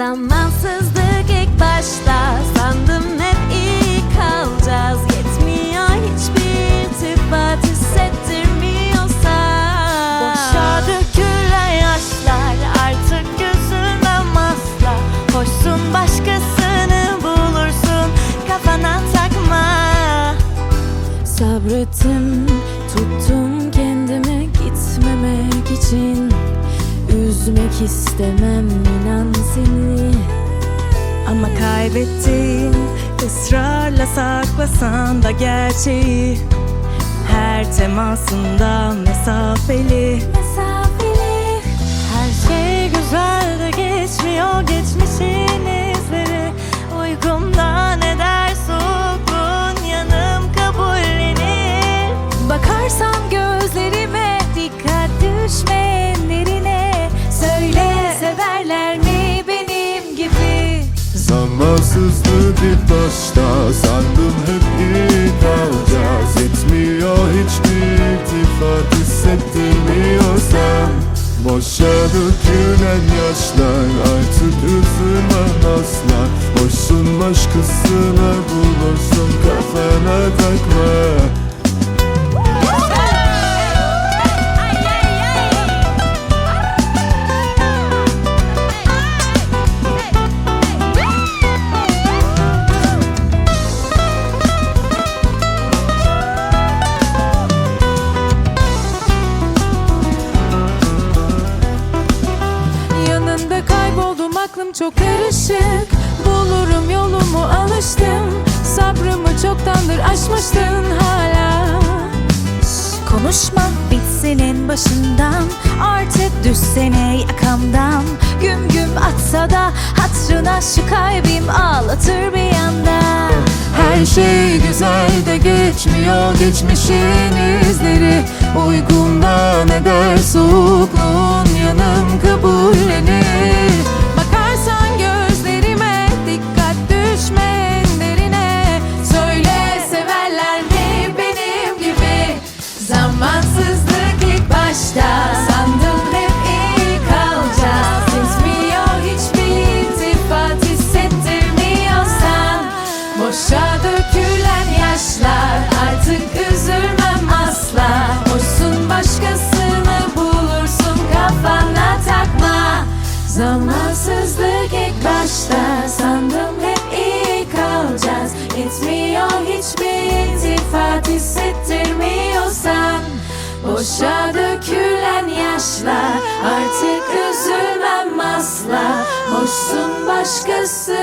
Zamansızlık ilk başta. Sandım hep iyi kalacağız. Yetmiyor hiçbir iltifat hissettirmiyorsa. Boşa dökülen yaşlar Artık üzülmem asla Hoşsun başkasını bulursun Kafana takma. Sabrettim, tuttum kendimi gitmemek için Üzmek istemem inan seni. Ama kaybettin ısrarla saklasan da gerçeği. Her temasında Mesafeli gibi Zamansızlık ilk başta Sandım hep iyi kalacağız Yetmiyor hiçbir iltifat hissettirmiyorsan. Boşa dökülen yaşlar Artık üzülmem asla. Hoşsun başkasına bulursun Kafana takma aklım çok karışık Bulurum yolumu alıştım. Sabrımı çoktandır aşmıştın hala. Konuşma bitsenin başından Artık düşsene yakamdan. Güm güm atsa da Hatrına şu kalbim ağlatır bir yanda. Her şey güzel de geçmiyor geçmişin izleri. Uykumda ne soğukluğun yanım kabullenir iltifat hissettirmiyorsan Boşa dökülen yaşlar Artık üzülmem asla. Hoşsun başkası